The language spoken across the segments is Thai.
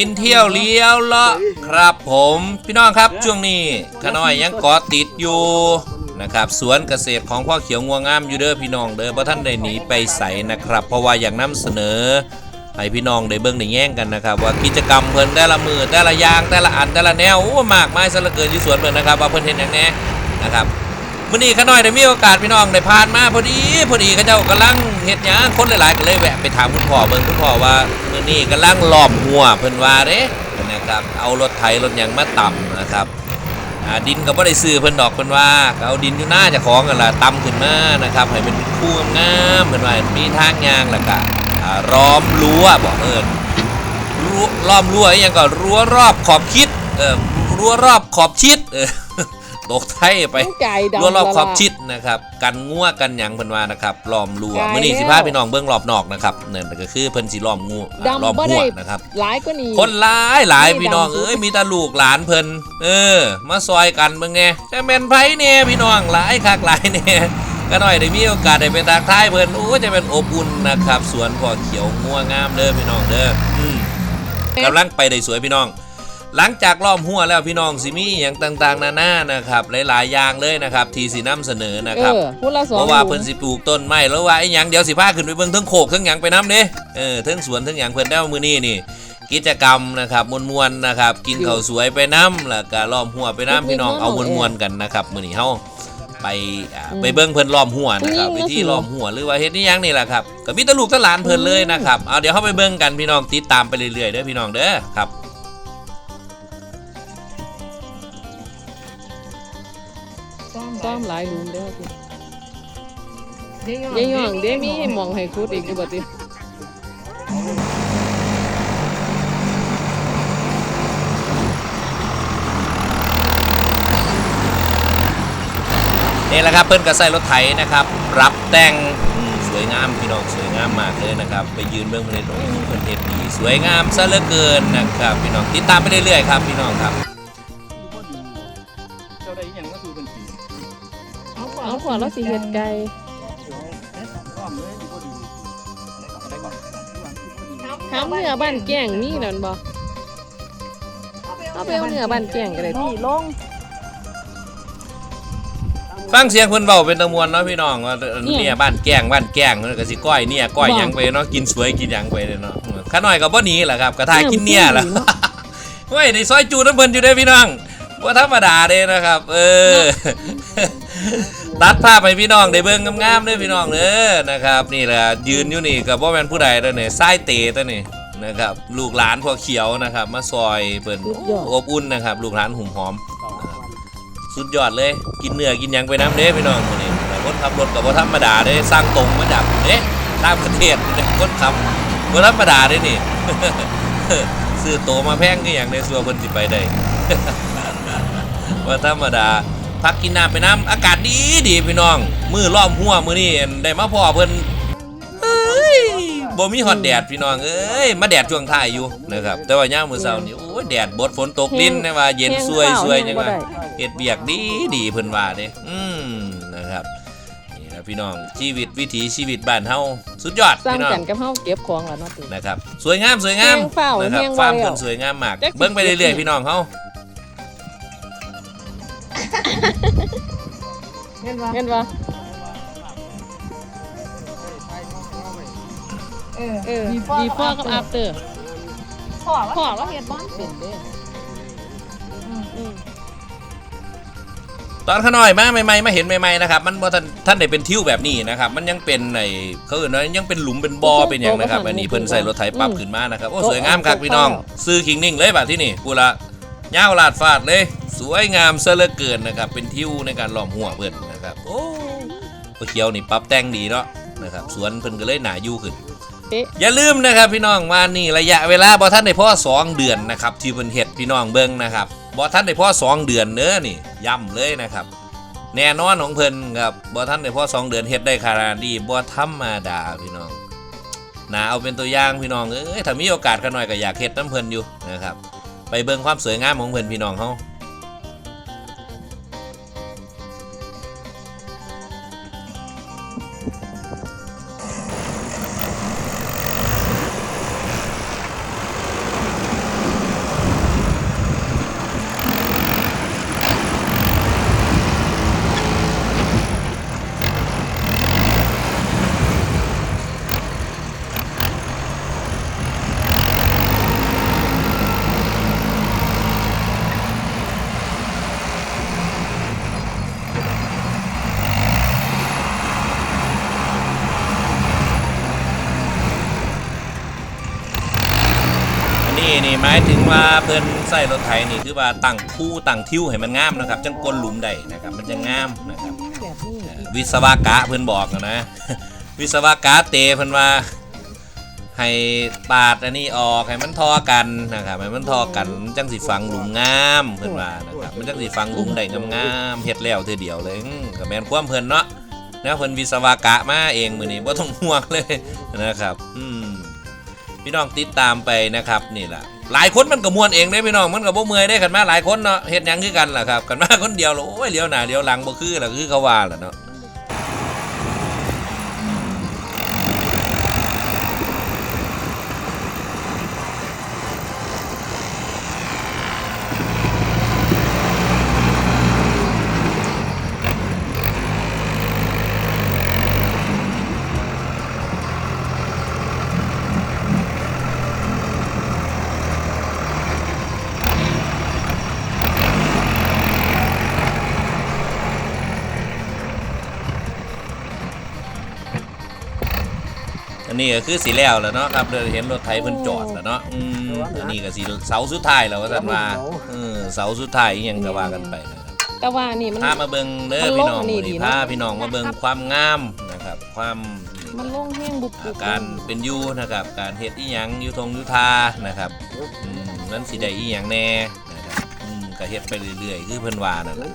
กินเที่ยวเลี้ยวเลาะครับผมพี่น้องครับช่วงนี้ขน้อยยังเกาะติดอยู่นะครับสวนเกษตรของพ่อเขียวงัวงามอยู่เด้อพี่น้องเด้อเพราะท่านได้หนีไปใสนะครับ เพราะว่าอย่ากนำเสนอให้พี่น้องได้เบิ่งได้แย่งกันนะครับ ว่ากิจกรรมเพิ่นแต่ละมือแต่ละยางแต่ละอันแต่ละแนวโอ้มากมายซะเหลือเกินที่สวนเพิ่นนะครับ ว่าเพิ่นเห็นอย่างแน่นะครับ มื่อนี้ขน้อยได้มีโอกาสพี่น้องได้ผ่านมาพอดีพอดีเขาเจ้ากำลังเฮ็ดหยังคนหลายๆก็เลยแวะไปถามคุณพ่อเบิ่งคุณพ่อว่ามื่อนี้กำลังล้อมหัวเพิ่นว่าเด้นะครับเอารถไถรถหยังมาต่ำนะครับดินก็บ่ได้ซื้อเพิ่นดอกเพิ่นว่าเอาดินอยู่หน้าเจ้าของกันล่ะต่ำขึ้นมานะครับให้เป็นคู่งามเพิ่นว่ามีทางยางแล้วก็อ่าล้อมรั้วบ่เอิ้นรั้วล้อมรั้วอีหยังก็รั้วรอบขอบชิดเออรั้วรอบขอบชิดเออ ตกไทยไปต้องไก่ดำรั้วรอบละขอบล่ะชิดนะครับกันงัวกันหยังเพิ่นว่านะครับล้อมรั้วไกลมื้อนี้สิแล้วพาพี่น้องเบิ่งรอบนอกนะครับนั่นก็คือเพิ่นสิล้อมงูดำล้อมบ่หัได้วนะครับหลายก็นี่คนหลายหลายไม่พี่น้องดำสุดเอ้ยมีแตาลูกหลานเพิ่นเออ มาซอยกันเบิ่งแน่จะแม่นไผแน่พี่น้องหลายคักหลายแน่ก็หน่อยได้มีโอกาสได้ไปทักทายเพิ่นโอ้จะเป็นอบอุ่นนะครับ สวนพ่อเขียวงัวงามเด้อพี่น้องเด้ออืมกำลังไปได้สวยพี่น้อง หลังจากล้อมหัวแล้วพี่น้องสิมีอย่างต่างๆ นานานะครับ หลายๆอย่างเลยนะครับ ที่สีน้ำเสนอนะเอครับอพูดละสองเพราะว่าหลุมเพิ่นสิปลูกต้นไม้แล้วว่าไอ้หยังเดี๋ยวสิพาขึ้นไปเบิ่งเทั้งโขกเทั้งหยังไปน้ำเด้เออเทั้งสวนเทั้งหยังเพิ่นได้เอามือนี้นี่ กิจกรรมนะครับมวนๆนะครับ กินข้าวสวยไปน้ำแล้วก็ล้อมหัวไปน้ำพี่น้องเอามวนๆกันนะครับมื้อนี้เฮาไปอ่าไปเบิ่งเพิ่นล้อมหัวนะครับวิธีล้อมหัวหรือว่าเฮ็ดนี่ยังนี่แหละครับก็มีแตลูกแตหลานเพิ่นเลยนะครับเอาเดี๋ยวเฮาไปเบิ่งกันพี่น้องติดตามไปเรื่อยๆเด้อพี่น้องเด้อครับ ซ้อมหลายหลุมเด้อพี่ยายหย่องเด้มีหมองให้คุดอีกอยู่บ่ตินี่แหละครับเพิ่นก็ใส่รถไถนะครับ รับแต่งอืมสวยงามพี่น้องสวยงามมากเลยนะครับ ไปยืนเบื้องบนเฮ็ดโอ้เพิ่นเฮ็ดดีสวยงามซะเหลือเกินนะครับพี่น้องติดตามไปเรื่อยๆครับพี่น้องครับเจ้าได้ยังก็คือเป็นปีเอาขวาแล้วสิเฮ็ดไก่รอบเลยดีพอดีได้ก่อนถามเหนือบ้านแก้งมีนั่นบ่เอาไปเอาเหนือบ้านแก้งก็ได้พี่ลงฟังเสียงเพิ่นเว้าเป็นตะมวนเนาะพี่น้องว่าเนี่ยบ้านแกล้งบ้านแกล้งมันก็สิก้อยเนี่ยก้อยหยังไปเนาะกินสวยกินหยังไปเลยเนาะข้าน้อยก็บ่หนีแหละครับกระทายกินเนี่ยแหละเฮ้ยในซอยจูน้ำเพิ่นอยู่เด้พี่น้อง ว่าธรรมดาเด้นะครับ เออ ตัดภาพไปพี่น้องได้เบิ่งงามๆเด้อพี่น้องเด้อนะครับ นี่แหละยืนอยู่นี่ก็บ่แม่นผู้ใดเด้อนี่สายเตตัวนี่นะครับ ลูกหลานพ่อเขียวนะครับ มาซอยเพิ่นสุดยอดอบอุ่นนะครับ ลูกหลานหุ่มหอม สุดยอดเลยกินเนื้อกินหยังไปน้ำเด้พี่น้องมื้อนี้คนขับรถก็บ่ธรรมดาเด้สร้างตรงมาจากเด้ต่างประเทศเด้คนขับบ่ธรรมดาเด้นี่ซื้อโตวมาแพงก็อย่างในสัวเพิ่นสิไปได้ ว่าธรรมดาพักกินน้ำไปน้ำอากาศดีดีพี่น้อง มือล้อมหัวมือนี่ได้มาพ่อเพิ่นเอ้ยบ่มีฮอดแดดพี่น้องเอ้ยมาแดดช่วงท้ายอยู่นะครับแต่ว่าย่ามมื้อเช้านี่โอ้ยแดดบดฝนตกลิ้นนะว่าเย็นซวยซวยจังว่าเฮ็ดเบียกดีดีเพิ่นว่าเด้อืมนะครับนี่นะพี่น้องชีวิตวิถีชีวิตบ้านเฮาสุดยอดสร้างพี่น้องกันกับเฮาเก็บของล่ะเนาะตินะครับสวยงามสวยงามแห้งเฝ้านะครับแห้งฟาร์มไว้เพิ่นแล้วสวยงามมากจักสิเบิ่งไปเรื่อยๆพี่น้องเฮา เห็นบ่เห็นบ่เออ before กับ after พ่อพ่อเราเฮ็ดบ้านเป็นเด้อืมตอนข้าน้อยมาใหม่ๆมาเห็นใหม่ๆนะครับ มันบ่ทันท่านได้เป็นทิวแบบนี้นะครับ มันยังเป็นไอ้เขาเอิ้นว่ายังเป็นหลุมเป็นบ่อเป็นหยังนะครับ อันนี้เพิ่นใส่รถไถปรับขึ้นมานะครับ โอ้สวยงามครับพี่น้อง ซื้อคิงนิ่งเลยบัดที่นี่กูละ ยาวลาดฟาดเลย สวยงามซะเหลือเกินนะครับ เป็นทิวในการล้อมหัวเพิ่นนะครับ โอ้ปลาเขียวนี่ปรับแต่งดีเนาะนะครับ สวนเพิ่นก็เลยหนาอยู่ขึ้นเป๊ะอย่าลืมนะครับพี่น้องว่านี่ระยะเวลาบ่ท่านได้พ่อสองเดือนนะครับที่เพิ่นเฮ็ดพี่น้องเบิ่งนะครับบ่ท่านได้พ่อสองเดือนเด้อนี่ย้ำเลยนะครับ แน่นอนของเพิ่นครับบ่ท่านได้พ่อสองเดือนเฮ็ดได้ขนาดนี้บ่ธรรมดาพี่น้องน่าเอาเป็นตัวอย่างพี่น้องเอ้ยถ้ามีโอกาสกันหน่อยก็อยากเฮ็ดน้ำเพิ่นอยู่นะครับ ไปเบิ่งความสวยงามของเพิ่นพี่น้องเฮา นี่หมายถึงว่าเพิ่นใส่รถไถนี่คือว่าตั้งคู่ตั้งทิวให้มันงามนะครับจังก้นหลุมได้นะครับมันจะงามนะครับแบบนี้เอ่อวิศวกะเพิ่นบอกนะ วิศวกะเตเพิ่นว่าให้ปาดอันนี้ออกให้มันทอกันนะครับให้มันทอกันมันจังสิฝังหลุมงามเพิ่นว่านะครับมันจังสิฝังหลุมได้งามๆเฮ็ดแล้วเทื่อเดียวเลยอื้อก็แม่นความเพิ่นเนาะนะเพิ่นวิศวกะมาเองมื้อนี้บ่ต้องห่วงเลยนะครับ อืม พี่น้องติดตามไปนะครับนี่แหละหลายคนมันก็มวนเองเด้พี่น้องมันก็บ่เมื่อยได้กันมาหลายคนเนาะเฮ็ดหยังคือกันล่ะครับกันมาคนเดียวแล้วโอ้ยเลี้ยวหน้าเลี้ยวหลังบ่คือล่ะคือเขาว่าล่ะเนาะ นนี้ก็คือสีแล้วแหล้วเนาะครับเดี๋ยวเห็นรถไถเพิ่นจอดแล้วเนาะอืมอันนี้ก็สีเสาสุดท้ายแล้วว่าซั่นว่าเออเสาสุดท้ายอิหยังก็ว่ากันไปนะครับแต่ว่านี่มัน พามาเบิ่งเด้อมันพี่โล่น้องงนี่มื้อดีนี้เนาะ พาพี่น้องมาเบิ่งความงามนะครับ ความมันโล่งแห้งบุบอ่าการเป็นอยู่นะครับ การเฮ็ดอีหยังอยู่ทงอยู่ทานะครับอืมนั้นสิได้อีหยังแน่นะครับอืมก็เฮ็ดไปเรื่อยๆคือเพิ่นว่านั่นแหละ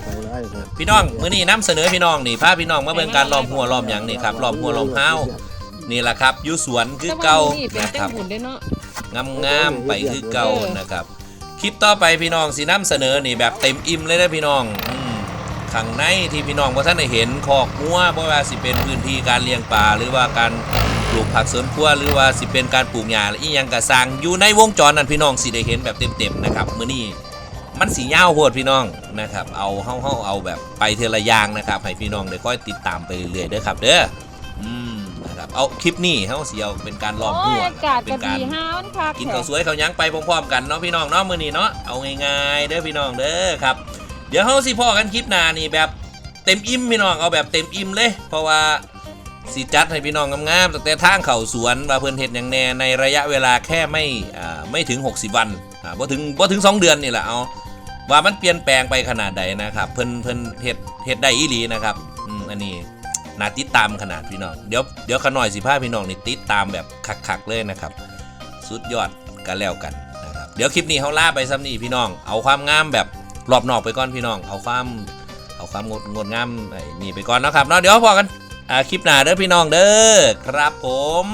พี่น้องมื้อนี้นํเสนอพี่น้องนี่พาพี่น้องมาเบิ่งการล้อมหัวล้อมหยังนี่ครับล้อมหัวล้อมเฮา นี่แหละครับอยู่สวนคือเก่าแต่ว่านี่เป็นนะเต้คนรับหุ่นได้เนาะงามงามๆไปคือเก่านะครับคลิปต่อไปพี่น้องสีน้ำเสนอนี่แบบเต็มอิ่มเลยนะพี่น้องอืมข้างในที่พี่น้องว่าท่านได้เห็นคอกงัวบ่ว่าสิเป็นพื้นที่การเลี้ยงปลาหรือว่าการปลูกผักสวนครัวหรือว่าสิเป็นการปลูกหญ้าหรืออีหยังกระสังอยู่ในวงจรนั้นพี่น้องสิได้เห็นแบบเต็มๆนะครับมื้อนี้มันสียาวโพดพี่น้องนะครับ เอาเฮาเฮาเอาแบบไปเทอละอย่างนะครับให้พี่น้องได้ค่อยติดตามไปเรื่อยๆเด้อครับ เด้ออืมนะครับ เอาคลิปนี้เฮาสิเอาเป็นการล้อมโอ้หัยวอากาศเป็ก็นการดีห้าวันคักกินแท้ข้าวสวยข้าวหยังไปพร้อมๆกันเนาะพี่น้องเนาะมื้อนี้เนาะเอาง่ายๆเด้อพี่น้องเด้อครับ เดี๋ยวเฮาสิพ่อกันคลิปหน้านี่แบบเต็มอิ่มพี่น้องเอาแบบเต็มอิ่มเลย เพราะว่าสิจัดให้พี่น้องงามๆตั้งแต่ทางเข้าสวนว่าเพิ่นเฮ็ดหยังแน่ในระยะเวลาแค่ไม่อ่าไม่ถึง 60 วันอ่าบ่ถึงบ่ถึง 2 เดือนนี่แหละเอาว่ามันเปลี่ยนแปลงไปขนาดใดนะครับ เพิ่นเพิ่นเฮ็ดเฮ็ดได้อีหลีนะครับอืมอันนี้ นาติดตามขนาดพี่น้องเดี๋ยวเดี๋ยวขน่อยสิพาพี่น้องนี่ติดตามแบบคักๆเลยนะครับ สุดยอดกันแล้วกันนะครับเดี๋ยวคลิปนี้เขาล่าไปซ้ำนี่พี่น้อง เอาความงามแบบรอบนอกไปก่อนพี่น้อง เอาความเอาความงดงดงามนี่ไปก่อนนะครับเนาะเดี๋ยวพอกันคลิปหน้าเด้อพี่น้องเด้อครับผม